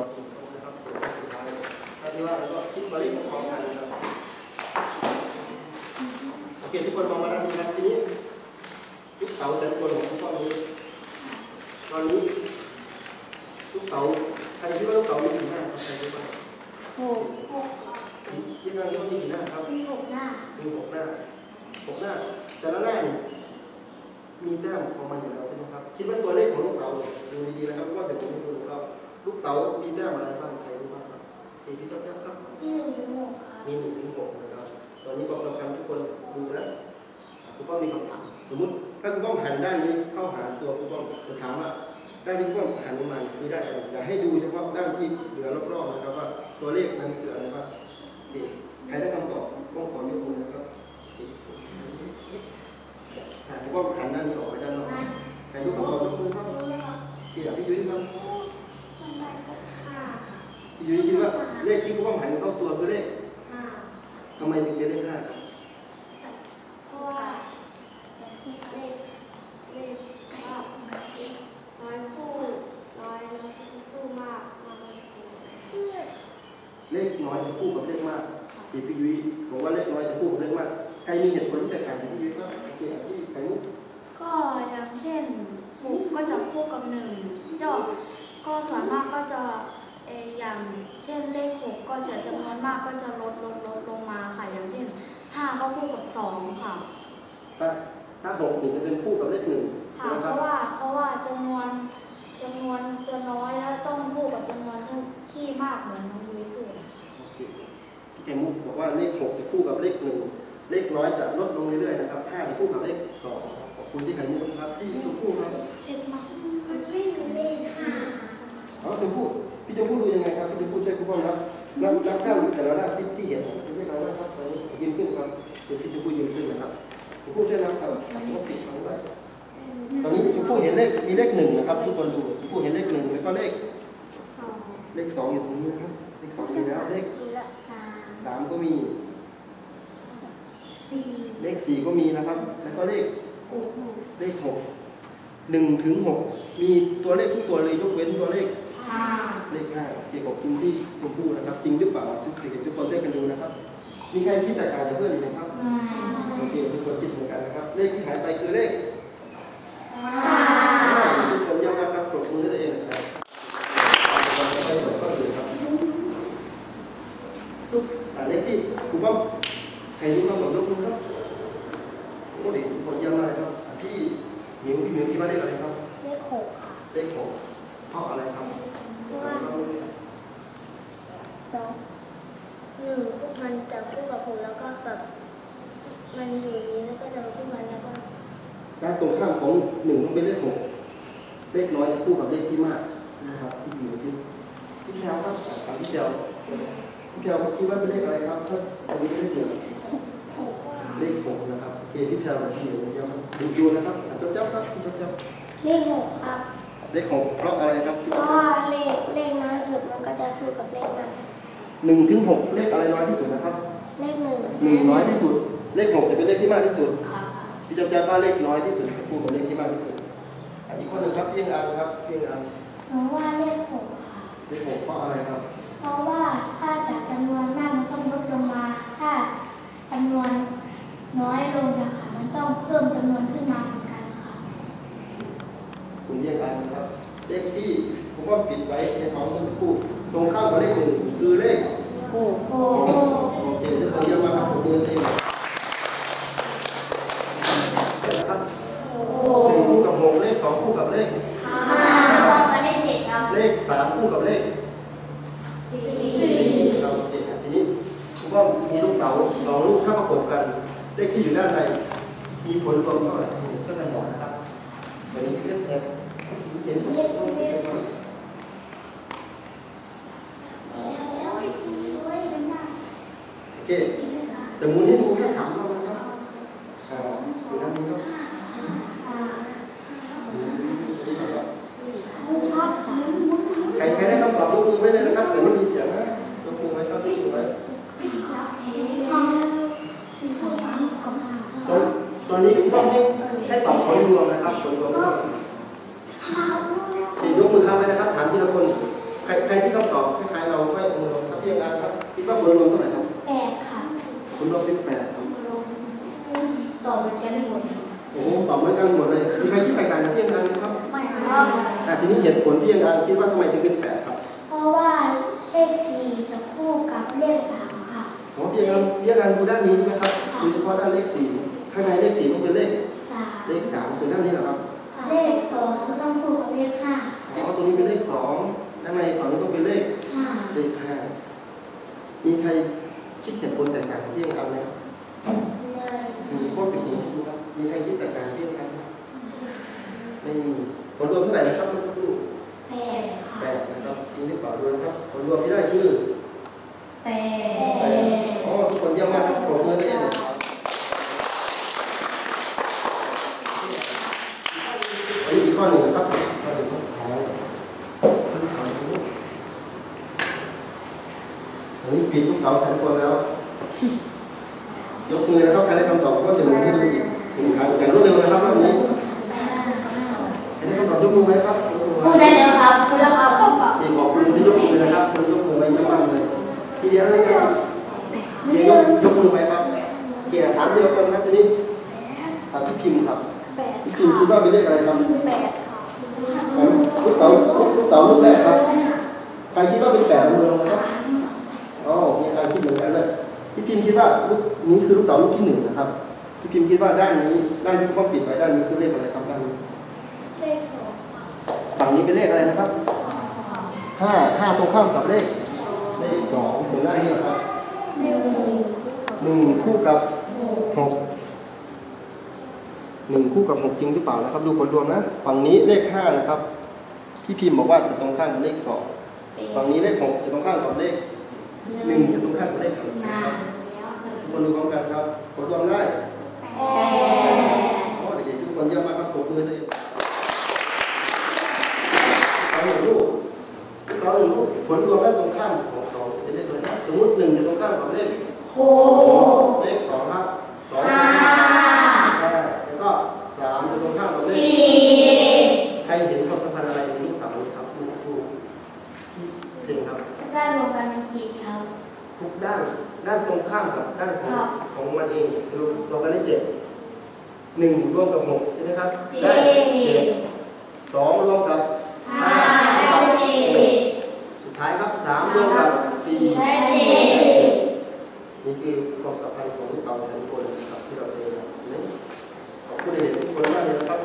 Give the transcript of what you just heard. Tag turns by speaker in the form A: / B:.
A: อบสุดนะครับสุดท้ายถ้าที่ว่าเราก็คิดมาเล่นพร้อมกันนะครับโอเคทุกคนมองมาด้านนี้ครับทีนี้ลูกเต๋าแสนกลของทุกคนนี้ตอนนี้ลูกเต๋าใครคิดว่าลูกเต๋ามีกี่หน้าครับใครคิดว่า
B: หกหก
A: คิดว่ามีกี่หน้าครับ
B: มีหกหน้า
A: มีหกหน้าหกหน้า แต่ละหน้านี่มีแต้มของมันอยู่แล้วใช่ไหมครับ คิดว่าตัวเลขของลูกเต๋าดูดีๆนะครับเพราะว่าเดี๋ยวผมให้ดูครับ ลูกเต๋ามีแต้มอะไรบ้างใครรู้บ้างครับเอกพี่เจ้าแต้มครับ
B: มีหนึ่งถึงหกครับ
A: มีหนึ่งถึงหกนะครับ ตอนนี้ความสำคัญทุกคนดูนะคุณป้องมีคำถาม สมมุติถ้าคุณป้องหันด้านนี้เข้าหาตัวคุณป้องจะถามว่าด้านที่คุณป้องหันลงมาคือด้านอะไรจะให้ดูเฉพาะด้านที่เหลือรอบๆนะครับว่าตัวเลขนั้นคืออะไรบ้างโอเคใครได้คำตอบป้องขอยกมือนะครับอ่าคุณป้องหันด้านนี้ออกไปด้านนอกใครรู้คำตอบยกมือครับพี่อยากพี่ยุ้ยครับ
B: มันได้หกห้าค่ะ
A: พี่ยุ้ยคิดว่าเลขที่คุณป้องหันเข้าตัวคือเลข
B: ห้า
A: ทำไมถึงเป็นเลขห้าครับ
B: เพราะว่าเลขเลขว่าน้อยคู่น้อยน้อยคู่มากมากคู่
A: เลขน้อยจะ คู่กับเลขมากที่พี่ยุ้ยบอกว่าเลขน้อยจะคู่กับเลขมากใครมีเหตุผลที่แตกต่างจากพี่ยุ้ยบ้างโอเคอะพี่ไข่มุก
C: ก็อย่างเช่นหกก็จะคู่กับหนึ่งเจ้าก็ส่วนมากก็จะเอออย่างเช่นเลขหกก็จะจำนวนมากก็จะลดลงลดลงมาค่ะอย่างเช่นห้าก็คู่กับสองค่ะ
A: ถ้าถ้าหกนี่จะเป็นคู่กับเลขหนึ่ง
C: ค่ะ
A: นะ
C: เพ
A: ครับ
C: ราะว่าเพราะว่าจำนวนจำนวนจะน้อยแล้วต้องคู่กับจำนวนที่มากเหมือนน้องยุ้ยพูด
A: โอเค พี่ไข่มุกบอกว่าเลขหกจะคู่กับเลขหนึ่งเลขน้อยจะลดลงเรื่อยๆนะครับห้าจะคู่กับเลขสองขอบคุณที่ไข่มุกนะครับพี่ชมพู่ครับ
C: เผ็ดมาก
B: มันไม่มีเลขห้า
A: เอาชมพู่พี่ชมพู่ดูยังไงครับพี่ชมพู่ช่วยคุณพ่อครับนับนับด้านแต่ละด้านที่ที่เห็นเป็นเลขอะไรนะครับตอนนี้ยืนขึ้นครับเดี๋ยวพี่ชมพู่ยืนขึ้นนะครับชมพู่ช่วยนับครับผมก็ปิดเอาไว้ตอนนี้ชมพู่เห็นเลขมีเลขหนึ่งนะครับทุกคนดูชมพู่เห็นเลขหนึ่งแล้วก็เลข
B: สอง
A: เลขสองอยู่ตรงนี้นะครับเลขสองมีแล้วเลข
B: อีละสาม
A: สามก็มี
B: สี่
A: เลขสี่ก็มีนะครับ แล้วก็เลข
B: หก
A: เลขหกหนึ่งถึงหกมีตัวเลขทุกตัวเลยยกเว้นตัวเลข
B: ห้า
A: เลขห้าเกี่ยวกับคุณที่ชมพู่นะครับ จริงหรือเปล่าทุกเด็กทุกคนช่วยกันดูนะครับ มีใครคิดแตกต่างจากเพื่อนอีกไหมครับโอเคทุกคนคิดเหมือนกันนะครับ เลขที่หายไปคือเลข
B: ห้า
A: ทุกคนย้ำนะครับปรบมือให้ตัวเองนะครับไปต่อข้ออื่นครับทุกอ่าเลขที่ครูป้อมใครรู้คำตอบยกมือครับโอ้เด็กทุกคนย้ำอะไรครับอะพี่หมิวพี่หมิวคิดว่าเลขอะไรครับ
B: เลขหก ค่ะ
A: เลขหกเพราะอะไรครับ
B: เพราะว่าหนึ่งมันจะคู่กับหกแล้วก็แบบมันอยู่นี้แล้วก็จะคู่มันแล้วก็
A: ด้านตรงข้ามของหนึ่งต้องเป็นเลขหกเลขน้อยจะคู่กับเลขที่มากนะครับที่อยู่ที่ที่แถวครับอะถามพี่แถวพี่แถวคิดว่าเป็นเลขอะไรครับถ้าตรงนี้เป็นเลขหนึ่ง
B: หกว่า
A: เลขหกนะครับโอเคพี่แพรวกับพี่หมิวยังดูดูนะครับจ้าเจ้าครับพี่จ้าเจ้า
B: เลขหกครับ
A: เลขหกเพราะอะไรครับพี่
B: เพ
A: เจ้า
B: ราะ
A: เจ้า
B: ว่าเลขเลขน้อยสุดมันก็จะคู่กับเลขนั้น
A: หนึ่งถึงหกเลขอะไรน้อยที่สุดนะครับ
B: เลขหนึ่ง
A: หนึ่งน้อยที่สุด เลขหกจะเป็นเลขที่มากที่สุด
C: ค่ะ
A: พี่เจ้าเจ้าว่าเลขน้อยที่สุดจะคู่กับเลขที่มากที่สุดอะอีกคนหนึ่งครับเพียงอันครับเพียงอัน
B: หนูว่าเลขหกค่ะ
A: เลขหกเพราะอะไรครับ
B: เพราะว่าถ้าจากจำนวนมากมันต้องลดลงมา ถ้าจำนวนน้อยลงนะคะมันต้องเพิ่มจำนวนขึ้นมาเหมือนกันค่ะ
A: คุณเรียกอันครับ เลขที่ผมว่าปิดไว้ในท้องเมื่อสักครู่ตรงข้ามกับเลขหนึ่งคือเลข
B: โอ้โห
A: โอเคทุกคนเยี่ยมมากครับผมมือเต็มนะครับ
B: โอ้โห
A: หนึ่งคู่กับหกเลขสองคู่กับเลข
B: ห้าแล้วก็มาได้เจ็ดครับ
A: เลขสามคู่กับเลข
B: สี่
A: เราโอเคครับทีนี้ผมว่ามีลูกเต๋าสองลูกถ้าประกบกัน เลขที่อยู่ด้านในมีผลรวมเท่าไหร่ช่วยกันบอกนะครับวันนี้เพื่อน แทนเห็นเลขเลข
B: แล้วอีกด้วยมันได้
A: โอเคแต่มุนให้ดูแค่สามเท่านั้นครับสองอยู่ด้านนี้ครับ
B: อ่า
A: อืมนี่ครับ
B: มุมครับสาม
A: ใครใครได้คำตอบยกมือไว้เลยนะครับแต่ไม่มีเสียงนะยกมือไว้ครับยกมือไว้
B: สี่ข้อสามกับห้า
A: ตอนตอนนี้คุณต้องให้ให้ตอบผลรวมนะครับผลรวม เท่าไหร่
B: ห้า
A: ที่ยกมือค้างไว้นะครับ ถามทีละคน ใครรใครที่คำตอบคล้ายๆเราค่อยเอามือลงครับพี่ยังครับคิดว่าผลรวมเท่าไหร่ครับ
B: แปดค่ะ
A: ผลรวมเป็นแปดครับ
B: ตอบเหมือนกันหมด
A: โอ้โหตอบเหมือนกันหมดเลยมีใครคิดแตกต่างกับพี่ยังไหมครับ
C: ไม่ครับ
A: อะทีนี้เหตุผลพี่ยังคิดว่าทำไมถึงเป็นแปดครับ
B: เพราะว่าเลขสี่จะคู่กับเลขสามค่ะ
A: อ๋อพี่ยังพี่ยังดูด้านนี้ใช่ไหมครับโดยเฉพาะด้านเลขสี่ข้างในเลขสี่ต้องเป็นเลข
B: สาม
A: เลขสามส่วนด้านนี้นะครับ
B: เลขส องก็ต้องคู่กับเลขห้า
A: อ๋อตรงนี้เป็นเลขสองด้านในฝั่งนี้ต้องเป็นเลข
B: ห้า
A: เลขห้ามีใครคิดเหตุผลแตกต่างกับพี่ยังไหมครับ
B: เลย
A: มีพวกอย่างนี้นะครับมีใครคิดแตกต่างกับพี่ยังไหมครับไม่มีผลรวมเท่าไหร่นะครับเมื่อสักครู่
B: แปดค่ะ
A: แปดนะครับมีหรือเปล่ารวมครับผลรวมที่ได้คือ
B: แป
A: แปดอ๋อทุกคนเยี่ยมมากครับปรบมือให้เลยอันนี้อีกข้อหนึ่งนะครับข้อหนึ่งข้อสุดท้าย อันนี้ปิดทุกเต๋าแสนคนแล้ว ยกมือนะครับใครได้คำตอบก็จะหมุนให้ดูอีกหนึ่งครั้งอย่างรวดเร็วนะครับรอบนี้อันนี้คำตอบยกมือไหมครับยกมือ
B: พูด
A: ไว้
B: ได้แล้วครับพูดแล้วครับ
A: ที่ขอบคุณที่ยกมือนะครับคนยกมือไว้เยอะมากเลยทีเดียวเลยครับเดี๋ยวยกยกมือไว้ครับเกี่ยถามทีละคนครับทีนี้ถามพี่พิมพ์ครับ
B: แปด
A: พี่พิมพ์คิดว่าเป็นเลขอะไรครับ
B: แปดค่ะ
A: ลูกเต๋าลูกเต๋าลูกแรกครับใครคิดว่าเป็นแปดมือลงครับอ๋อมีการคิดเหมือนกันเลยพี่พิมพ์ คิดว่าลูกนี้คือลูกเต๋าลูกที่หนึ่งนะครับพี่พิมพ์คิดว่าด้านนี้ด้านที่เขาปิดไว้ด้านนี้คือเลขอะไรครับด้านนี้
B: เลขสองค่ะ
A: ฝั่งนี้เป็นเลขอะไรนะครับห้าห้าตรงข้ามกับเลขเลขสองส่วนด้านนี้นะครับ
B: หนึ่ง
A: หนึ่งคู่กับหกหนึ่งคู่กับหกจริงหรือเปล่านะครับ ดูผลรวมนะฝั่งนี้เลขห้านะครับพี่พิมพ์บอกว่าจะตรงข้ามกับเลขสองฝั่งนี้เลขหกจะตรงข้ามกับเลขหนึ่งจะตรงข้ามกับเลขหกนะครับทุกค นดูพร้อมกันครับผลรวมได้
B: แปด
A: โอ้เด็กๆทุกคนเยี่ยมมากครับปรบมือตัวเองเอาหนึ่งลูกเอาหนึ่งลูกผลรวมได้ตรงข้ามของสองจะเป็นเลขอะไรนะสมมติหนึ่งจะตรงข้ามกับเลข
B: หก
A: เลขสองครับสอง
B: ห้า
A: ห้าแล้วก็สามจะตรงข้ามกับเลข
B: สี่
A: ใครเห็นความสัมพันธ์อะไรในรูปต่างนี้ครับเมื่อสักครู่ที่เห็นครับ
B: ด้านรวมกันเป็นกี่ครับ
A: ทุก ด้านด้านตรงข้ามกับด้านของ
B: ครับ
A: ของมันเองรวมรวมกันได้เจ็ดหนึ่งรวมกับหกใช่ไหมครับ
B: เจ็
A: ได้
B: ด
A: เจ็ดสองรวมกับ
B: ห้าได้เจ็ด
A: สุดท้ายครับสามรวมกับสี่
B: ได้เจ็ด
A: นี่คือความสัมพันธ์ของลูกเต่าแสนคนนะครับที่เราเจอกันเห็นไหมขอบคุณเด็กๆทุกคนมากเลยนะครับ